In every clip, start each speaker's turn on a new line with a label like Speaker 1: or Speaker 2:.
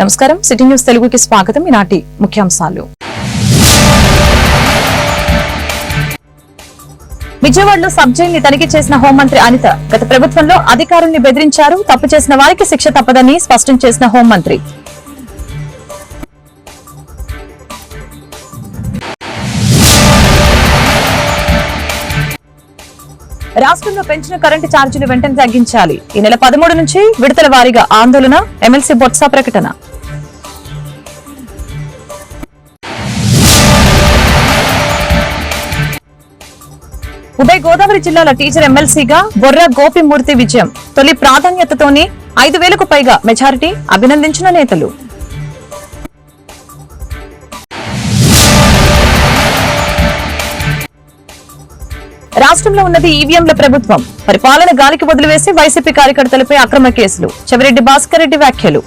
Speaker 1: నమస్కారం. City news తెలుగుకి స్వాగతం. ఈనాటి ముఖ్యాంశాలు. విజయవాడలో సబ్ జైల్ని తనిఖీ చేసిన హోంమంత్రి అనిత గత ప్రభుత్వంలో అధికారుల్ని బెదిరించారు. తప్పు చేసిన వారికి శిక్ష తప్పదని స్పష్టం చేసిన హోంమంత్రి. రాష్ట్రంలో పెంచిన కరెంటు ఛార్జీలు వెంటనే తగ్గించాలి. ఈ నెల పదమూడు నుంచి విడతల వారీగా ఆందోళన ఎమ్మెల్సీ బొత్స ప్రకటన. ఉభయ గోదావరి జిల్లాల టీచర్ ఎమ్మెల్సీగా బొర్ర గోపిమూర్తి విజయం. తొలి ప్రాధాన్యతతోనే ఐదు వేలకు పైగా మెజారిటీ అభినందించిన నేతలు. రాష్ట్రంలో ఉన్నది ఈవీఎంల ప్రభుత్వం. పరిపాలన గాలికి వదిలివేసి వైసీపీ కార్యకర్తలపై అక్రమ కేసులు. చెవిరెడ్డి భాస్కర్ రెడ్డి వ్యాఖ్యలు.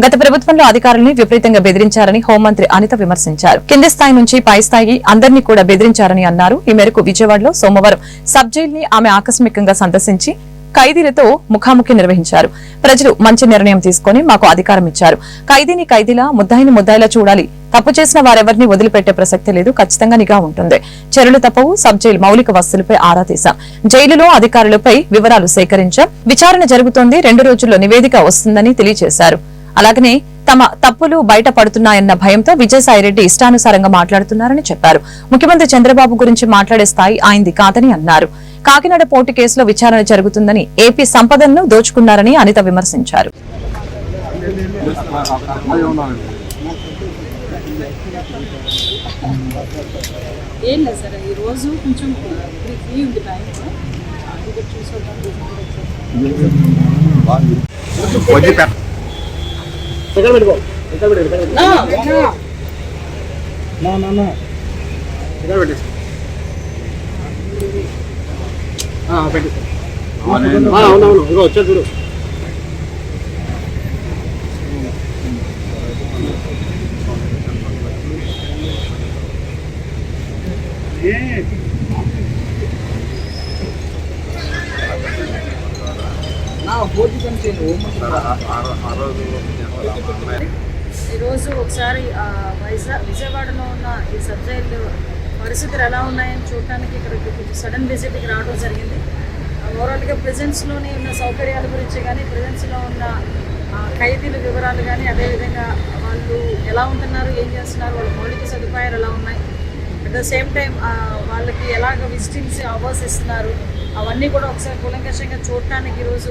Speaker 1: గత ప్రభుత్వంలో అధికారుల్ని విపరీతంగా బెదిరించారని హోంమంత్రి అనిత విమర్శించారు. కింది స్థాయి నుంచి పై స్థాయి అందరినీ కూడా బెదిరించారని అన్నారు. ఈ మేరకు విజయవాడలో సోమవారం సబ్ జైల్ని ఆమె ఆకస్మికంగా సందర్శించి ఖైదీలతో ముఖాముఖి నిర్వహించారు. ప్రజలు మంచి నిర్ణయం తీసుకుని మాకు అధికారం ఇచ్చారు. ఖైదీని ఖైదీలా ముద్దాయిని ముద్దాయిలా చూడాలి. తప్పు చేసిన వారెవరిని వదిలిపెట్టే ప్రసక్తి లేదు. ఖచ్చితంగా నిఘా ఉంటుంది. చర్యలు తప్పవు. సబ్ జైలు మౌలిక వసతులపై ఆరా తీశాం. జైలులో అధికారులపై వివరాలు సేకరించాం. విచారణ జరుగుతోంది. రెండు రోజుల్లో నివేదిక వస్తుందని తెలియజేశారు. అలాగనే తమ తప్పులు బయట పడుతున్నాయన్న భయంతో విజయసాయిరెడ్డి ఇష్టానుసారంగా మాట్లాడుతున్నారని చెప్పారు. ముఖ్యమంత్రి చంద్రబాబు గురించి మాట్లాడే స్థాయి ఆయనది కాదని అన్నారు. కాకినాడ పోటీ కేసులో విచారణ జరుగుతుందని ఏపీ సంపదను దోచుకున్నారని అనిత విమర్శించారు.
Speaker 2: ఏం లేదు సార్ ఈరోజు కొంచెం ఫ్రీ ఉంది టైం అది కూడా చూసొద్దాం
Speaker 3: వడ్డీ పెట్ట
Speaker 2: నా, నా.
Speaker 3: ఇక్కడ పెట్టేసి పెట్టేసి
Speaker 4: అవునవును ఇగో వచ్చా చూడు.
Speaker 2: ఈరోజు ఒకసారి ఆ, వైజా విజయవాడలో ఉన్న ఈ సబ్జైలు పరిస్థితులు ఎలా ఉన్నాయని చూడటానికి ఇక్కడికి కొంచెం సడన్ విజిట్కి రావడం జరిగింది. ఓవరాల్గా ప్రెజెన్స్లోని ఉన్న సౌకర్యాల గురించి కానీ ప్రెజెన్స్లో ఉన్న ఆ, ఖైదీల వివరాలు కానీ అదేవిధంగా వాళ్ళు ఎలా ఉంటున్నారు ఏం చేస్తున్నారు వాళ్ళ మౌలిక సదుపాయాలు ఎలా ఉన్నాయి. అట్ ద సేమ్ టైం వాళ్ళకి ఎలాగ విజిటింగ్స్ అవర్స్ ఇస్తున్నారు అవన్నీ కూడా ఒకసారి కూలంకషంగా చూడటానికి ఈరోజు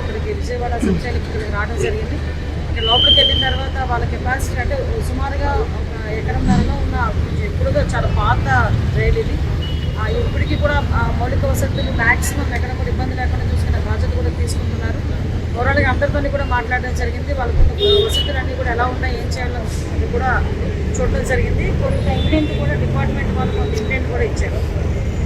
Speaker 2: ఇక్కడికి విజయవాడ సబ్జైలుకి ఇక్కడికి రావడం జరిగింది. ఇక్కడ లోపలికి వెళ్ళిన తర్వాత వాళ్ళ కెపాసిటీ అంటే సుమారుగా ఒక ఎకరంన్నరలో ఉన్న ఎప్పుడుగా చాలా పాత రైలు ఇది. ఇప్పటికీ కూడా మౌలిక వసతులు మ్యాక్సిమం ఎక్కడ కూడా ఇబ్బంది లేకుండా చూసుకునే బాధ్యత కూడా తీసుకుంటున్నారు. ఓవరాల్గా అందరితో కూడా మాట్లాడడం జరిగింది. వాళ్ళకున్న వసతులు అన్నీ కూడా ఎలా ఉన్నాయి ఏం చేయాలో అది కూడా చూడడం జరిగింది. కొంత ఇంటెంట్ కూడా డిపార్ట్మెంట్ వాళ్ళు కొంత ఇంటెంట్ కూడా ఇచ్చారు.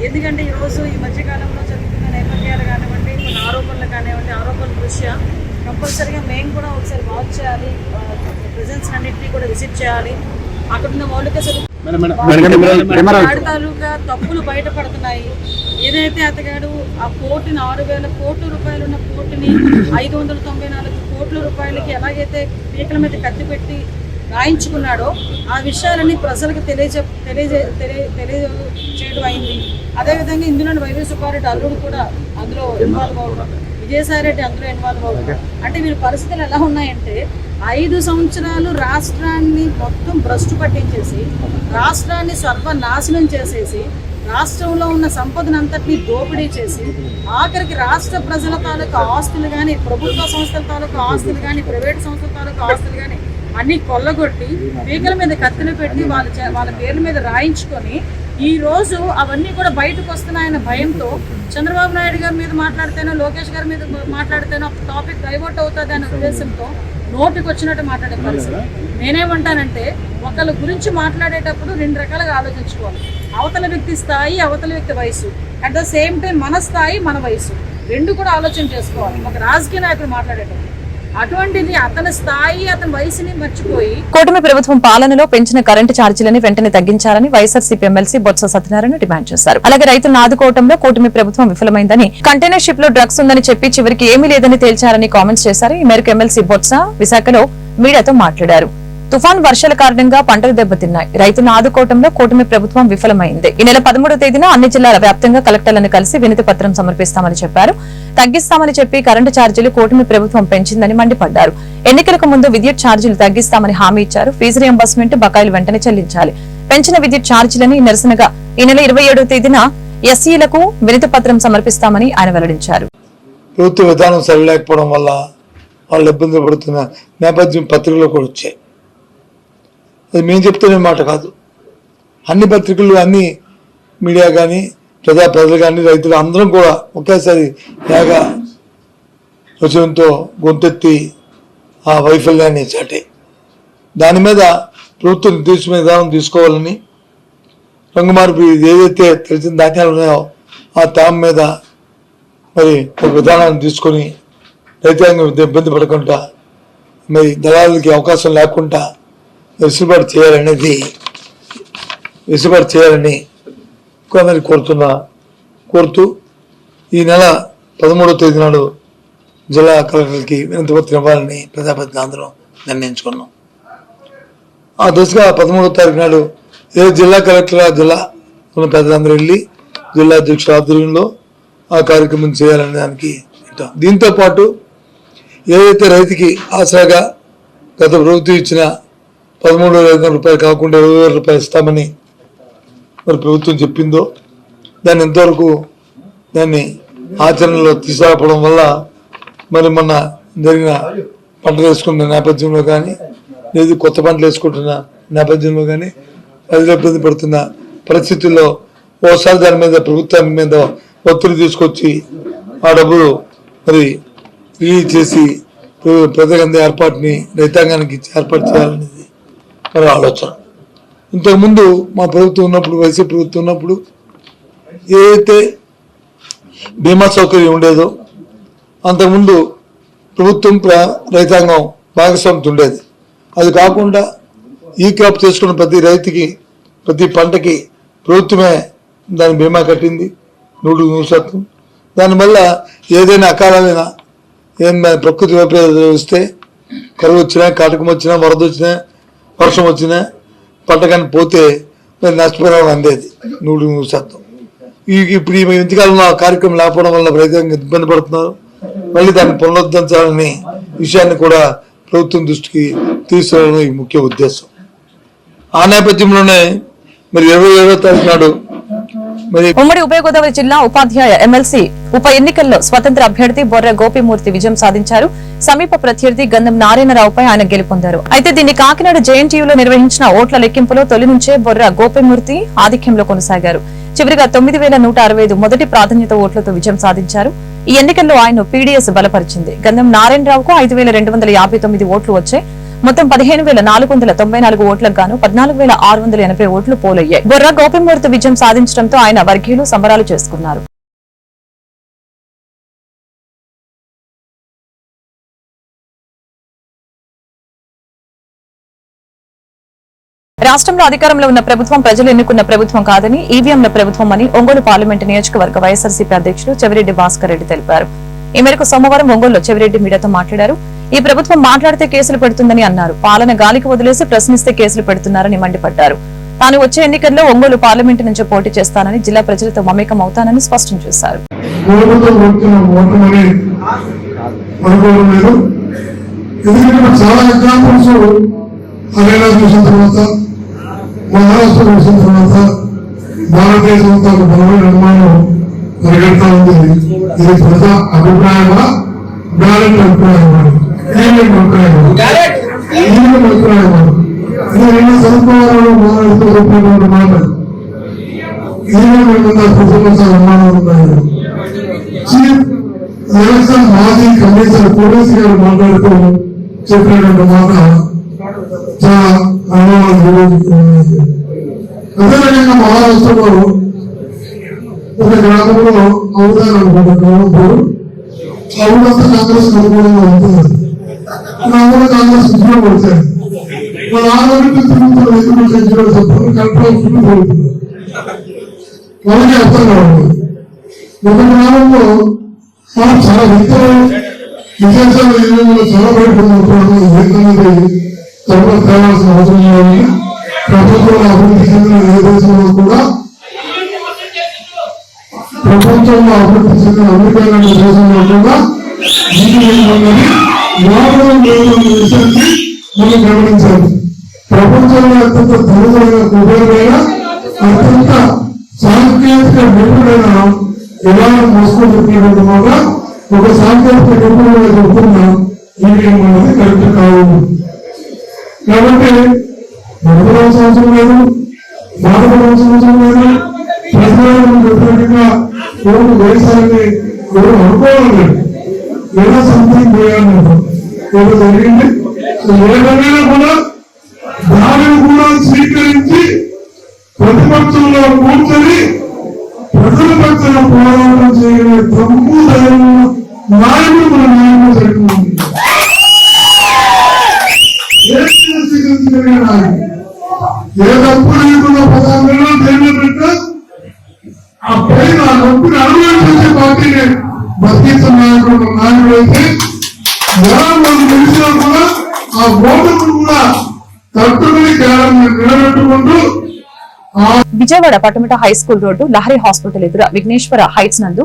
Speaker 2: ఎందుకంటే ఈరోజు ఈ మధ్యకాలంలో జరుగుతున్న నేపథ్యాలు కానివ్వండి కొన్ని ఆరోపణలు కానివ్వండి ఆరోపణల దృష్ట్యా కంపల్సరీగా మేము కూడా ఒకసారి వాచ్ చేయాలి ప్రెజెన్స్ అన్నింటినీ కూడా విజిట్ చేయాలి. అక్కడ ఉన్న మౌలిక సదుపాయాలు తాలూకా తప్పులు బయటపడుతున్నాయి. ఏదైతే అతగాడు ఆ కోటిని ఆరు వేల కోట్ల రూపాయలు ఉన్న కోటిని ఐదు వందల తొంభై నాలుగు కోట్ల రూపాయలకి ఎలాగైతే పీకల మీద కత్తి పెట్టి రాయించుకున్నాడో ఆ విషయాలన్నీ ప్రజలకు తెలియజే తెలియజే తెలియ తెలియజేయడం అయింది. అదేవిధంగా ఇందులో వైవి సుబ్బారెడ్డి అల్లుడు కూడా అందులో ఇన్వాల్వ్ అవ్వడం. విజయసాయిరెడ్డి అందులో ఇన్వాల్వ్ అవ్వడం. అంటే వీళ్ళ పరిస్థితులు ఎలా ఉన్నాయంటే ఐదు సంవత్సరాలు రాష్ట్రాన్ని మొత్తం భ్రష్టు పట్టించేసి రాష్ట్రాన్ని సర్వనాశనం చేసేసి రాష్ట్రంలో ఉన్న సంపదనంతటినీ దోపిడీ చేసి ఆఖరికి రాష్ట్ర ప్రజల తాలూకా ఆస్తులు కానీ ప్రభుత్వ సంస్థల తాలూకా ఆస్తులు కానీ ప్రైవేట్ సంస్థల తాలూకా ఆస్తులు కానీ అన్ని కొల్లగొట్టి పీకల మీద కత్తులు పెట్టి వాళ్ళ చే- వాళ్ళ పేర్ల మీద రాయించుకొని ఈ రోజు అవన్నీ కూడా బయటకు వస్తున్నాయన్న భయంతో చంద్రబాబు నాయుడు గారి మీద మాట్లాడితేనో లోకేష్ గారి మీద మాట్లాడితేనో టాపిక్ డైవర్ట్ అవుతుంది అనే ఉద్దేశంతో నోటికి వచ్చినట్టు మాట్లాడే పరిస్థితి. నేనేమంటానంటే ఒకళ్ళ గురించి మాట్లాడేటప్పుడు రెండు రకాలుగా ఆలోచించుకోవాలి. అవతల వ్యక్తి స్థాయి అవతల వ్యక్తి వయసు. అట్ ద సేమ్ టైం మన స్థాయి మన వయసు. రెండు కూడా ఆలోచన చేసుకోవాలి. ఒక రాజకీయ నాయకుడు మాట్లాడేటప్పుడు. అటువంటిది అతని స్థాయి అతని వయసుని మర్చిపోయి
Speaker 1: కూటమి ప్రభుత్వం పాలనలో పెంచిన కరెంటు ఛార్జీలని వెంటనే తగ్గించాలని YSRCP MLC Botsa Satyanarayana demand చేశారు. అలాగే రైతులను ఆదుకోవడంలో కూటమి ప్రభుత్వం విఫలమైందని కంటైనర్ షిప్లో డ్రగ్స్ ఉందని చెప్పి చివరికి ఏమీ లేదని తేల్చారని కామెంట్స్ చేశారు. ఈ మేరకు ఎమ్మెల్సీ బొత్స విశాఖలో మీడియాతో మాట్లాడారు. తుఫాన్ వర్షాల కారణంగా పంటలు దెబ్బతిన్నాయి. రైతులను ఆదుకోవడంలో కూటమి ప్రభుత్వం విఫలమైంది. ఈ నెల పదమూడవ తేదీన అన్ని జిల్లాల వ్యాప్తంగా కలెక్టర్లను కలిసి వినతి పత్రం సమర్పిస్తామని చెప్పారు. తగ్గిస్తామని చెప్పి కరెంటు ఛార్జీలు కూటమి ప్రభుత్వం పెంచిందని మండిపడ్డారు. ఎన్నికలకు ముందు విద్యుత్ ఛార్జీలు తగ్గిస్తామని హామీ ఇచ్చారు. ఫీజు రియంబర్స్మెంట్ బకాయిలు వెంటనే చెల్లించాలి. పెంచిన విద్యుత్ ఛార్జీలని నిరసనగా ఈ నెల ఇరవై ఏడవ తేదీన ఎస్సీలకు వినతి పత్రం సమర్పిస్తామని ఆయన వెల్లడించారు.
Speaker 5: ప్రభుత్వ విధానం సరిలేకపోవడం వల్ల వాళ్ళు ఇబ్బంది పడుతున్న నేపథ్యం పత్రికలో కూడా వచ్చాయి. అది మేము చెప్తున్న మాట కాదు. అన్ని పత్రికలు అన్ని మీడియా కానీ ప్రజా ప్రజలు కానీ రైతులు అందరం కూడా ఒకేసారి యాగా వచనంతో గొంతెత్తి ఆ వైఫల్యాన్ని చాటే. దాని మీద ప్రభుత్వం నిర్దేశమైన విధానం తీసుకోవాలని రంగు మార్పు ఏదైతే తెలిసిన ధాన్యాలు ఉన్నాయో ఆ తేమ మీద మరి ఒక విధానాన్ని తీసుకొని రైతాంగం ఇబ్బంది పడకుండా మరి దళాలకి అవకాశం లేకుండా వెసులుబాటు చేయాలనేది వెసులుబాటు చేయాలని కొందరు కోరుతున్నా కోరుతూ ఈ నెల పదమూడవ తేదీ నాడు జిల్లా కలెక్టర్కి వినతిపత్రం ఇవ్వాలని ప్రజాపతిని అందరం నిర్ణయించుకున్నాం ఆ దశగా పదమూడవ తారీఖు నాడు ఏ జిల్లా కలెక్టర్ ఆ జిల్లా ఉన్న పెద్దలందరూ వెళ్ళి జిల్లా అధ్యక్షుల ఆధ్వర్యంలో ఆ కార్యక్రమం చేయాలనే దానికి పెట్టాం. దీంతో పాటు ఏదైతే రైతుకి ఆసరాగా గత ప్రభుత్వం ఇచ్చిన పదమూడు వేల ఐదు వందల రూపాయలు కాకుండా ఇరవై వేల రూపాయలు ఇస్తామని మరి ప్రభుత్వం చెప్పిందో దాన్ని ఎంతవరకు దాన్ని ఆచరణలో తీసుకురావడం వల్ల మరి మొన్న జరిగిన పంటలు వేసుకున్న నేపథ్యంలో కానీ లేదు కొత్త పంటలు వేసుకుంటున్న నేపథ్యంలో కానీ ప్రజలు ఇబ్బంది పడుతున్న పరిస్థితుల్లో ఓసారి దాని మీద ప్రభుత్వాన్ని మీద ఒత్తిడి తీసుకొచ్చి ఆ డబ్బులు మరి రిలీజ్ చేసి ప్రజలందరి ఏర్పాటుని రైతాంగానికి ఇచ్చి ఏర్పాటు చేయాలనేది మరి ఆలోచన. ఇంతకుముందు మా ప్రభుత్వం ఉన్నప్పుడు వైసీపీ ప్రభుత్వం ఉన్నప్పుడు ఏదైతే బీమా సౌకర్యం ఉండేదో అంతకుముందు ప్రభుత్వం ప్ర- రైతాంగం భాగస్వామ్యం ఉండేది. అది కాకుండా ఈ క్రాప్ చేసుకున్న ప్రతి రైతుకి ప్రతి పంటకి ప్రభుత్వమే దాని బీమా కట్టింది నూరు నూరు శాతం. దానివల్ల ఏదైనా అకాలమైన ఏం ప్రకృతి వైపరీత్యాలు వస్తే కరువు వచ్చినా కాటకం వచ్చినా వరద వచ్చినా వర్షం వచ్చినా పంట కానీ పోతే మరి నష్టపరిహారం అందేది. నూరు నూరు శాతం. ఇప్పుడు ఈ ఇంతకాలంలో ఆ కార్యక్రమం లేకపోవడం వల్ల రైతాంగం ఇబ్బంది పడుతున్నారు. మళ్ళీ దాన్ని పునరుద్ధరించాలని విషయాన్ని కూడా ప్రభుత్వం దృష్టికి తీసుకురావడం ఈ ముఖ్య ఉద్దేశం. ఆ నేపథ్యంలోనే మరి ఇరవై ఏడో తారీఖు నాడు
Speaker 1: ఉమ్మడి ఉభయ గోదావరి జిల్లా ఉపాధ్యాయ ఎమ్మెల్సీ ఉప ఎన్నికల్లో స్వతంత్ర అభ్యర్థి బొర్ర గోపిమూర్తి విజయం సాధించారు. సమీప ప్రత్యర్థి గంధం నారాయణరావుపై ఆయన గెలుపొందారు. అయితే దీన్ని కాకినాడ జేఎన్టీయూలో నిర్వహించిన ఓట్ల లెక్కింపులో తొలి నుంచే బొర్ర గోపిమూర్తి ఆధిక్యంలో కొనసాగారు. చివరిగా తొమ్మిది వేల నూట అరవై ఐదు మొదటి ప్రాధాన్యత ఓట్లతో విజయం సాధించారు. ఈ ఎన్నికల్లో ఆయన పీడీఎస్ బలపరిచింది. గంధం నారాయణరావుకు ఐదు వేల రెండు వందల యాభై తొమ్మిది ఓట్లు వచ్చాయి. మొత్తం పదిహేను వేల నాలుగు వందల తొంభై నాలుగు ఓట్లకు గాను పద్నాలుగు వేల ఆరు వందల ఎనభై ఓట్లు పోలయ్యాయి. బొర్రా గోపిమూర్తి విజయం సాధించడంతో ఆయన వర్గీయులు సంబరాలు చేసుకున్నారు. రాష్ట్రంలో అధికారంలో ఉన్న ప్రభుత్వం ప్రజలు ఎన్నుకున్న ప్రభుత్వం కాదని ఈవీఎంల ప్రభుత్వం అని ఒంగోలు పార్లమెంటు నియోజకవర్గ వైఎస్ఆర్సీపీ అధ్యక్షులు చెవిరెడ్డి భాస్కర్ రెడ్డి తెలిపారు. ఈ మేరకు సోమవారం ఒంగోలులో చెవిరెడ్డి మీడియాతో మాట్లాడారు. ఈ ప్రభుత్వం మాట్లాడితే కేసులు పెడుతుందని అన్నారు. పాలన గాలికి వదిలేసి ప్రశ్నిస్తే కేసులు పెడుతున్నారని మండిపడ్డారు. తాను వచ్చే ఎన్నికల్లో ఒంగోలు పార్లమెంటు నుంచి పోటీ చేస్తానని జిల్లా ప్రజలతో మమేకం అవుతానని స్పష్టం చేశారు.
Speaker 6: మహారాష్ట్ర చూసిన తర్వాత భారతదేశం అంతా ఒక బలమైన నిర్మాణం పరిగెడతా ఉంది. ఇది ప్రజా అభిప్రాయమా? బ్యాలెట్ అభిప్రాయమా? అభిప్రాయమా ఈవెంట్ అభిప్రాయమా ఇది రెండు సదుపాయాలు మాట్లాడుతూ రూపంలో మాట చీఫ్ ఎలక్షన్ మాజీ కమిషనర్ పోలీస్ గారు మాట్లాడుతూ చెప్పినటువంటి మాట చాలా. అదేవిధంగా మహారాష్ట్రలో ఒక గ్రామంలో అవుతారు అనుకుంటున్నాను ఊరంతా కాంగ్రెస్ అనుకూలంగా ఉంటుంది. కాంగ్రెస్ ఉద్యోగం వచ్చారు. వాళ్ళు ఆ తిరుగుతున్న తిరుగుతున్నారు ఎందుకు సెంచురీ చెప్పారు కరెక్ట్ తిరుగుతున్నారు వాళ్ళకి అర్థం కావాలి. ఒక గ్రామంలో మనం చాలా వ్యక్తులు విశేషాలు ఏమైనా చాలా బయటకున్నప్పుడు ఏంటనేది త్వరగా తేవాల్సిన అవసరం లేదని ప్రపంచంలో అభివృద్ధి చెందిన ఏ దేశంలో కూడా ప్రపంచంలో అభివృద్ధి చెందిన అమెరికా లాంటి దేశంలో కూడా ఇంజనీరింగ్ అన్నది లాభం లేదన్న విషయాన్ని మనం గమనించాలి ప్రపంచంలో అత్యంత ధనమైన కుబేరుడైన అత్యంత సాంకేతిక నిపుణుడైన ఇలా మోసుకో చెప్పినటువంటి మాట ఒక సాంకేతిక నిపుణుడుగా చెప్తున్న ఇంజనీరింగ్ అనేది కరెక్ట్ కావు కాబట్టి నడపడానికి అవసరం లేదు బాధపడాల్సిన అవసరం లేదు ప్రజలను వ్యతిరేకంగా ఎవరు వేసాలని ఎవరు అనుకోవాలి ఏదో సంథింగ్ చేయాలన్నారు ఏదో జరిగింది. సో ఏదైనా కూడా దానిని కూడా స్వీకరించి ప్రతిపక్షంలో కూర్చొని ప్రజల పక్షాన పోరాటం చేయగలిగే దమ్ము ధైర్యం నాయకుడు మన నాయకుడు సరిపోతుంది ఏ నాయకుడు. ఏ తప్పు లేకుండా పదార్థంలో జైల్లో పెట్టా ఆ పైన ఆ నొప్పిని అనుభవించే పార్టీని బతికించిన నాయకుడైతే ఎలా మనం తెలిసినా కూడా ఆ ఓటును కూడా తట్టుకుని నిలబెట్టుకుంటూ
Speaker 1: Vijayawada Patamata high school road Lahari hospital ఎదుర Vighneswara heights నందు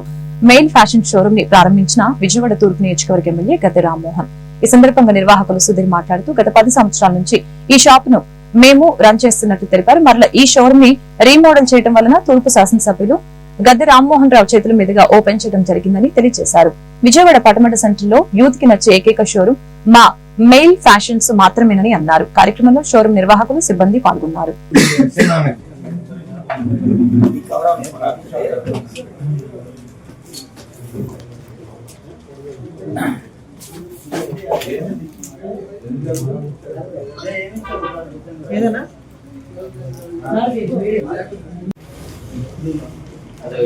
Speaker 1: మెయిన్ ఫ్యాషన్ షోరూమ్ని ప్రారంభించిన విజయవాడ తూర్పు నియోజకవర్గ ఎమ్మెల్యే గద్దె రామ్మోహన్. ఈ సందర్భంగా నిర్వాహకులు సుధీర్ మాట్లాడుతూ గత పది సంవత్సరాల నుంచి ఈ షాప్ను మేము రన్ చేస్తున్నట్టు తెలిపారు. మరల ఈ షోరూమ్ని రీమోడల్ చేయడం వలన తూర్పు శాసనసభ్యులు గద్దె రామ్మోహన్ రావు చేతుల మీదుగా ఓపెన్ చేయడం జరిగిందని తెలియజేశారు. విజయవాడ పటమట సెంటర్లో యూత్కి నచ్చే ఏకైక షోరూమ్ మా మెయిల్ ఫ్యాషన్స్ మాత్రమేనని అన్నారు. కార్యక్రమంలో షోరూం నిర్వాహకులు సిబ్బంది పాల్గొన్నారు.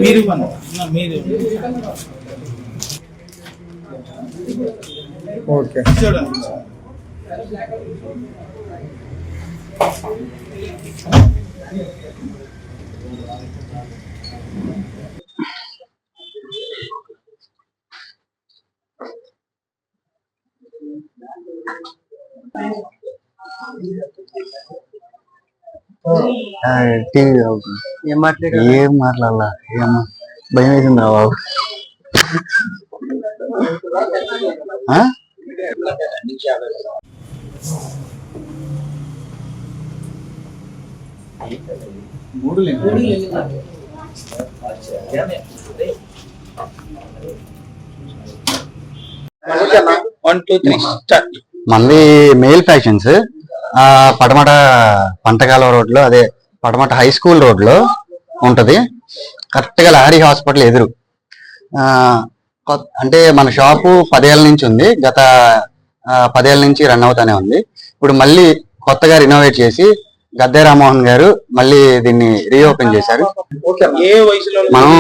Speaker 7: మీరు ఇవ్వండి. మీరు
Speaker 3: ఓకే
Speaker 7: చూడండి
Speaker 8: టీవీ ఏం మాట్లాడ ఏం మాట్లాడాల? ఏం భయం వేసింది బాబు?
Speaker 7: వన్ టూ త్రీ స్టార్ట్
Speaker 8: మనది మెయిల్ ఫ్యాషన్స్ పడమట పంటకాల రోడ్లో అదే పడమట హై స్కూల్ రోడ్లో ఉంటది. కరెక్ట్గా లహరి హాస్పిటల్ ఎదురు. అంటే మన షాపు పదేళ్ళ నుంచి ఉంది. గత ఆ, పదేళ్ళ నుంచి రన్ అవుతానే ఉంది. ఇప్పుడు మళ్ళీ కొత్తగా రినోవేట్ చేసి గద్దె రామ్మోహన్ గారు మళ్ళీ దీన్ని రీఓపెన్ చేశారు. మనం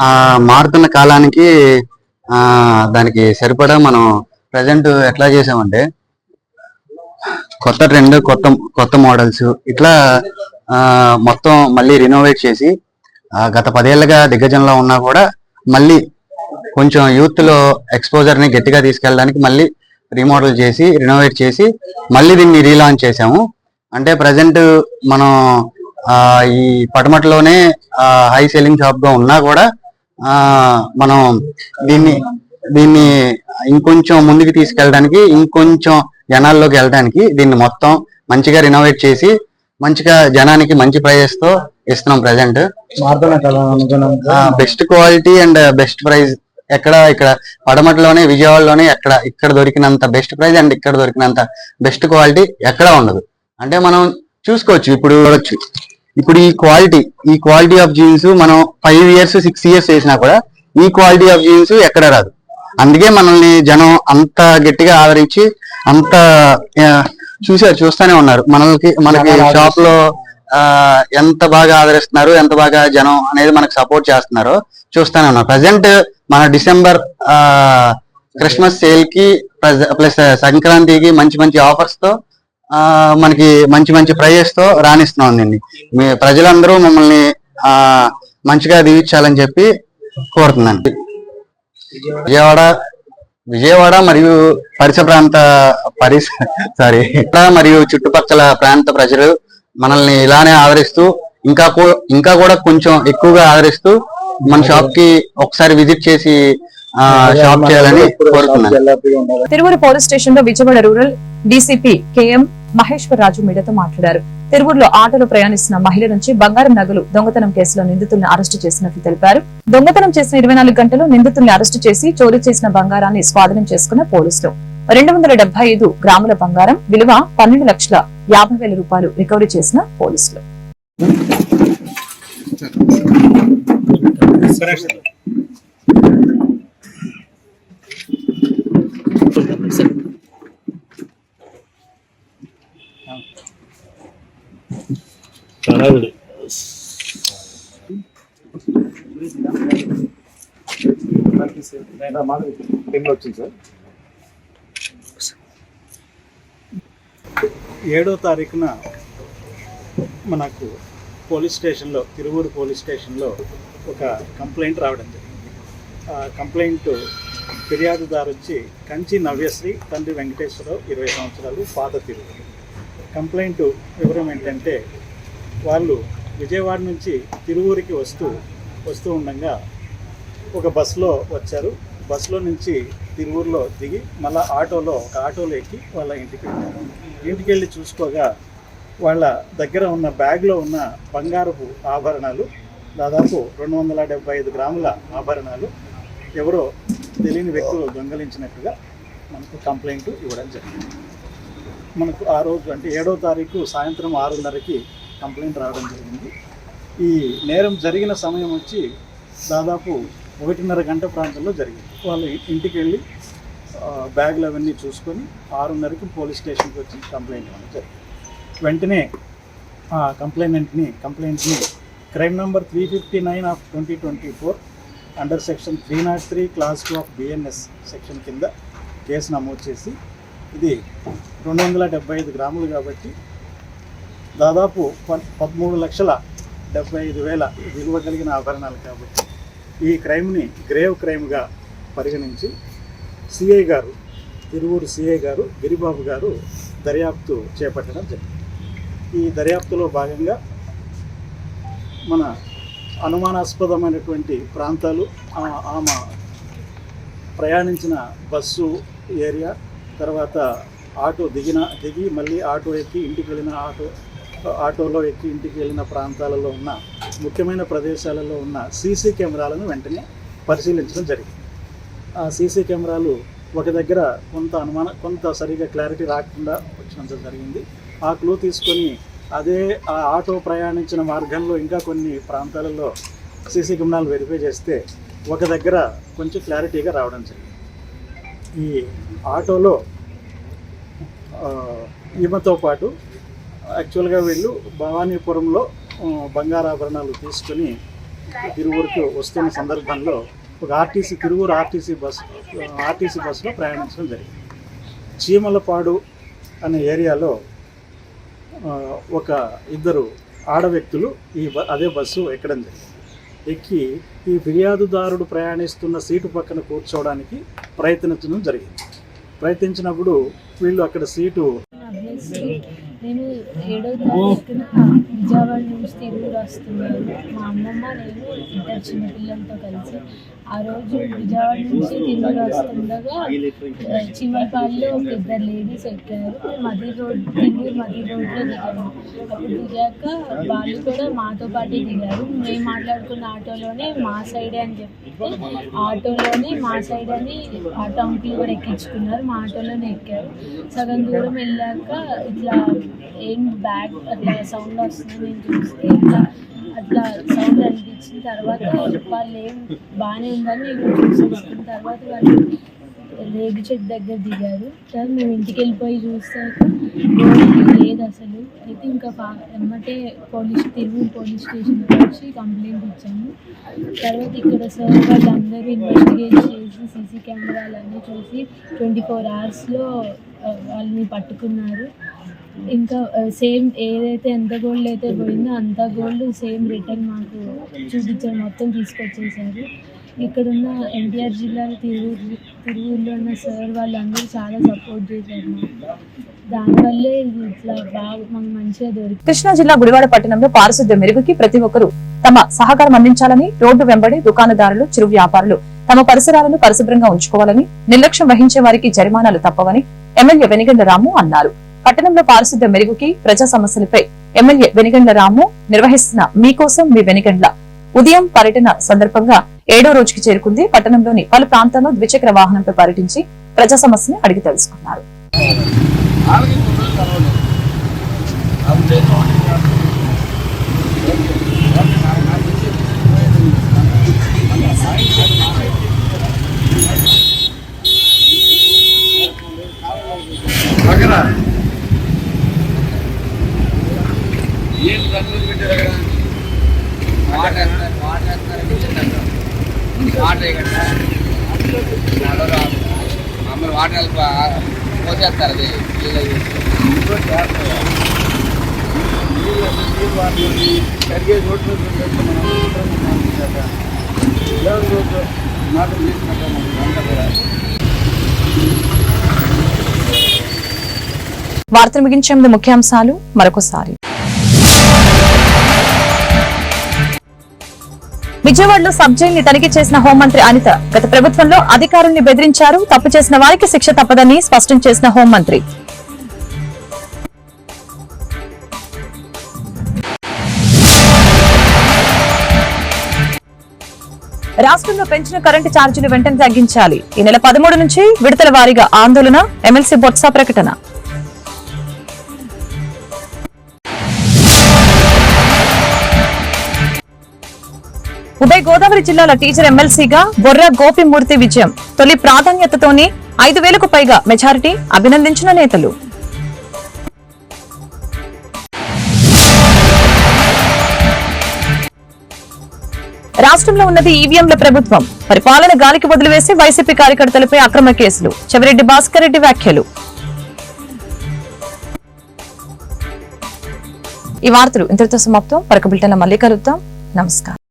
Speaker 8: ఆ మారుతున్న కాలానికి ఆ దానికి సరిపడా మనం ప్రజెంట్ ఎట్లా చేసామంటే కొత్త ట్రెండ్ కొత్త కొత్త మోడల్స్ ఇట్లా మొత్తం మళ్ళీ రినోవేట్ చేసి గత పదేళ్ళుగా దిగ్గజంలో ఉన్నా కూడా మళ్ళీ కొంచెం యూత్లో ఎక్స్పోజర్ని గట్టిగా తీసుకెళ్ళడానికి మళ్ళీ రీమోడల్ చేసి రినోవేట్ చేసి మళ్ళీ దీన్ని రీలాంచ్ చేసాము అంటే ప్రజెంట్ మనం ఈ పటమటలోనే హై సెల్లింగ్ షాప్గా ఉన్నా కూడా మనం దీన్ని దీన్ని ఇంకొంచెం ముందుకు తీసుకెళ్ళడానికి ఇంకొంచెం జనాల్లోకి వెళ్ళడానికి దీన్ని మొత్తం మంచిగా రినోవేట్ చేసి మంచిగా జనానికి మంచి ప్రైజెస్తో ఇస్తున్నాం present best quality and best price ఎక్కడ ఇక్కడ పడమటిలోనే విజయవాడలోనే ఎక్కడ ఇక్కడ దొరికినంత బెస్ట్ ప్రైస్ అండ్ ఇక్కడ దొరికినంత బెస్ట్ క్వాలిటీ ఎక్కడ ఉండదు. అంటే మనం చూసుకోవచ్చు ఇప్పుడు చూడొచ్చు. ఇప్పుడు ఈ క్వాలిటీ ఈ క్వాలిటీ ఆఫ్ జీన్స్ మనం ఫైవ్ ఇయర్స్ సిక్స్ ఇయర్స్ వేసినా కూడా ఈ క్వాలిటీ ఆఫ్ జీన్స్ ఎక్కడ రాదు. అందుకే మనల్ని జనం అంత గట్టిగా ఆదరించి అంత చూసారు చూస్తానే ఉన్నారు. మనకి మనకి షాప్లో ఆ ఎంత బాగా ఆదరిస్తున్నారు ఎంత బాగా జనం అనేది మనకు సపోర్ట్ చేస్తున్నారో. చూస్తానే ఉన్నారు. ప్రజెంట్ మన డిసెంబర్ ఆ క్రిస్మస్ సేల్కి ప్లస్ సంక్రాంతికి మంచి మంచి ఆఫర్స్తో ఆ, మనకి మంచి మంచి ప్రైజెస్తో రాణిస్తున్నాం మీ ప్రజలందరూ మమ్మల్ని ఆ మంచిగా దీవించాలని చెప్పి కోరుతున్నాను. విజయవాడ విజయవాడ మరియు పరిసర ప్రాంత పరిస సారీ మరియు చుట్టుపక్కల ప్రాంత ప్రజలు మనల్ని ఇలానే ఆదరిస్తూ ఇంకా ఇంకా కూడా కొంచెం ఎక్కువగా ఆదరిస్తూ మన షాప్కి ఒకసారి విజిట్ చేసి ఆ, షాప్ చేయాలని కోరుతున్నాను.
Speaker 1: తిరువురు పోలీస్ స్టేషన్లో Vijayawada rural DCP KM Maheswararaju మీడియాతో మాట్లాడారు. తిరువురులో ఆటోలో ప్రయాణిస్తున్న మహిళ నుంచి బంగారం నగలు దొంగతనం కేసులో నిందితుల్ని అరెస్టు చేసినట్లు తెలిపారు. దొంగతనం చేసిన ఇరవై నాలుగు గంటలు నిందితుల్ని అరెస్టు చేసి చోరీ చేసిన బంగారాన్ని స్వాధీనం చేసుకున్న పోలీసులు. రెండు వందల డెబ్బై ఐదు గ్రాముల బంగారం విలువ పన్నెండు లక్షల యాభై వేల రూపాయలు రికవరీ చేసిన పోలీసులు.
Speaker 4: వచ్చింది సార్ ఏడో తారీఖున మనకు పోలీస్ స్టేషన్లో తిరువూరు పోలీస్ స్టేషన్లో ఒక కంప్లైంట్ రావడం జరిగింది. ఆ కంప్లైంట్ ఫిర్యాదుదారు వచ్చి కంచి నవ్యశ్రీ తండ్రి వెంకటేశ్వరరావు ఇరవై సంవత్సరాలు పాత తిరువురు కంప్లైంట్ వివరం ఏంటంటే వాళ్ళు విజయవాడ నుంచి తిరువూరికి వస్తూ వస్తూ ఉండగా ఒక బస్సులో వచ్చారు. బస్సులో నుంచి తిరువూరులో దిగి మళ్ళీ ఆటోలో ఒక ఆటోలో ఎక్కి వాళ్ళ ఇంటికి వెళ్ళారు. ఇంటికి వెళ్ళి చూసుకోగా వాళ్ళ దగ్గర ఉన్న బ్యాగ్లో ఉన్న బంగారపు ఆభరణాలు దాదాపు రెండు వందల డెబ్బై ఐదు గ్రాముల ఆభరణాలు ఎవరో తెలియని వ్యక్తులు దొంగలించినట్టుగా మనకు కంప్లైంట్ ఇవ్వడం జరిగింది. మనకు ఆ రోజు అంటే ఏడో తారీఖు సాయంత్రం ఆరున్నరకి కంప్లైంట్ రావడం జరిగింది. ఈ నేరం జరిగిన సమయం వచ్చి దాదాపు ఒకటిన్నర గంట ప్రాంతంలో జరిగింది. వాళ్ళు ఇంటికి వెళ్ళి బ్యాగులు అవన్నీ చూసుకొని ఆరున్నరకి పోలీస్ స్టేషన్కి వచ్చి కంప్లైంట్ ఇవ్వడం జరిగింది. వెంటనే ఆ కంప్లైంట్ని కంప్లైంట్ని crime number three fifty nine of twenty twenty four under section three not three clause two of BNS section కింద కేసు నమోదు చేసి ఇది రెండు వందల డెబ్బై ఐదు గ్రాములు కాబట్టి దాదాపు ప- పదమూడు లక్షల డెబ్బై ఐదు వేల విలువ కలిగిన ఆభరణాలు కాబట్టి ఈ క్రైమ్ని గ్రేవ్ క్రైమ్గా పరిగణించి సిఐ గారు తిరువూరు సిఐ గారు గిరిబాబు గారు దర్యాప్తు చేపట్టడం జరిగింది. ఈ దర్యాప్తులో భాగంగా మన అనుమానాస్పదమైనటువంటి ప్రాంతాలు ఆమె ప్రయాణించిన బస్సు ఏరియా తర్వాత ఆటో దిగిన దిగి మళ్ళీ ఆటో ఎక్కి ఇంటికి వెళ్ళిన ఆటో ఆటోలో ఎక్కి ఇంటికి వెళ్ళిన ప్రాంతాలలో ఉన్న ముఖ్యమైన ప్రదేశాలలో ఉన్న సీసీ కెమెరాలను వెంటనే పరిశీలించడం జరిగింది. ఆ సీసీ కెమెరాలు ఒక దగ్గర కొంత అనుమాన కొంత సరిగా క్లారిటీ రాకుండా వచ్చినంత జరిగింది. ఆ క్లూ తీసుకొని అదే ఆ ఆటో ప్రయాణించిన మార్గంలో ఇంకా కొన్ని ప్రాంతాలలో సీసీ కెమెరాలు వెరిఫై చేస్తే ఒక దగ్గర కొంచెం క్లారిటీగా రావడం జరిగింది. ఈ ఆటోలో ఈమెతో పాటు యాక్చువల్గా వీళ్ళు భవానీపురంలో బంగారాభరణాలు తీసుకుని తిరువురుకు వస్తున్న సందర్భంలో ఒక RTC Tiruvuru RTC bus RTC బస్సులో ప్రయాణించడం జరిగింది. చీమలపాడు అనే ఏరియాలో ఒక ఇద్దరు ఆడ వ్యక్తులు ఈ బ అదే బస్సు ఎక్కడం జరిగింది. ఎక్కి ఈ ఫిర్యాదుదారుడు ప్రయాణిస్తున్న సీటు పక్కన కూర్చోవడానికి ప్రయత్నించడం జరిగింది. ప్రయత్నించినప్పుడు వీళ్ళు అక్కడ సీటు
Speaker 9: నేను ఏడో తారీఖున విజయవాడ నుంచి తిరుగు వస్తున్నాను మా అమ్మమ్మ నేను ఇద్దరు చిన్నపిల్లలతో కలిసి ఆ రోజు విజయవాడ నుంచి తిరుగు వస్తుండగా ఆ, ఒక ఇద్దరు లేడీస్ ఎక్కారు. మది రోడ్ తిరుగు మది రోడ్లో దిగాము అప్పుడు దిగాక వాళ్ళు కూడా మాతో పాటే దిగారు. మేము మాట్లాడుకున్న ఆటోలోనే మా సైడే అని చెప్తే ఆటోలోనే మా సైడ్ అని ఆటో అంకులు కూడా ఎక్కించుకున్నారు. మా ఆటోలోనే ఎక్కారు. సగం దూరం వెళ్ళాక ఇట్లా ఏం బ్యాగ్ అట్లా సౌండ్ వస్తుంది నేను చూస్తే ఇట్లా అట్లా సౌండ్ అనిపించిన తర్వాత వాళ్ళు ఏం బాగానే ఉందని నేను చూసేసుకున్న తర్వాత వాళ్ళు రేగు చెట్టు దగ్గర దిగారు. తర్వాత మేము ఇంటికి వెళ్ళిపోయి చూస్తాక లేదు అసలు. అయితే ఇంకా పా ఎమ్మటే పోలీస్ తిరుగు పోలీస్ స్టేషన్కి వచ్చి కంప్లైంట్ ఇచ్చాము. తర్వాత ఇక్కడ సార్ వాళ్ళందరూ ఇన్వెస్టిగేట్ చేసి సీసీ కెమెరాలన్నీ చూసి ట్వంటీ ఫోర్ అవర్స్లో వాళ్ళని పట్టుకున్నారు. ఇంకా సేమ్ ఏదైతే ఎంత గోల్డ్ అయితే పోయిందో అంత గోల్డ్ సేమ్ రిటర్న్ మాకు చూపించారు మొత్తం తీసుకొచ్చేసారు. ఇక్కడున్న ఎన్టీఆర్ జిల్లాలో తిరువురు తిరువురులో ఉన్న సార్ వాళ్ళందరూ చాలా సపోర్ట్ చేశారు దానివల్లే ఇది ఇట్లా బాగా మాకు మంచిగా దొరికింది.
Speaker 1: కృష్ణా జిల్లా గుడివాడ పట్టణంలో పారిశుద్ధ్య మెరుగుకి ప్రతి ఒక్కరూ తమ సహకారం అందించాలని రోడ్డు వెంబడి దుకాణదారులు చిరు వ్యాపారులు తమ పరిసరాలను పరిశుభ్రంగా ఉంచుకోవాలని నిర్లక్ష్యం వహించే వారికి జరిమానాలు తప్పవని ఎమ్మెల్యే వెనిగండ్ల రాము అన్నారు. పట్టణంలో పారిశుద్ధ్య మెరుగుకి ప్రజా సమస్యలపై ఎమ్మెల్యే వెనిగండ్ల రాము నిర్వహిస్తున్న మీకోసం మీ వెనిగండ్ల. ఉదయం పర్యటన సందర్భంగా ఏడో రోజుకి చేరుకుంది పట్టణంలోని పలు ప్రాంతాల్లో ద్విచక్ర వాహనంపై పర్యటించి ప్రజా సమస్యని అడిగి తెలుసుకున్నారు.
Speaker 7: వాటర్ పోసేస్తారు అది.
Speaker 3: రోడ్లు తీసుకుంటాం
Speaker 1: వార్తలు ముగించే ముందు ముఖ్యాంశాలు మరొకసారి. విజయవాడలో సబ్ని తనిఖీ చేసిన హోంమంత్రి అనిత గత ప్రభుత్వంలో అధికారుల్ని బెదిరించారు. తప్పు చేసిన వారికి శిక్ష తప్పదని స్పష్టం చేసిన హోంమంత్రి. రాష్ట్రంలో పెంచిన కరెంటు ఛార్జీలు వెంటనే తగ్గించాలి. ఈ నెల పదమూడు నుంచి విడతల వారీగా ఆందోళన ఎమ్మెల్సీ బొత్స ప్రకటన. ఉభయ గోదావరి జిల్లాల టీచర్ ఎమ్మెల్సీగా బొర్ర గోపిమూర్తి విజయం. తొలి ప్రాధాన్యతతోనే ఐదు వేలకు పైగా మెజారిటీ అభినందించిన నేతలు. రాష్ట్రంలో ఉన్నది ఈవీఎంల ప్రభుత్వం. పరిపాలన గాలికి వదిలివేసి వైసీపీ కార్యకర్తలపై అక్రమ కేసులు. చెవిరెడ్డి భాస్కర్ రెడ్డి వ్యాఖ్యలు. ఈ వార్తలు ఇంతటితో సమాప్తం. పరక మళ్ళీ కలుద్దాం. నమస్కారం.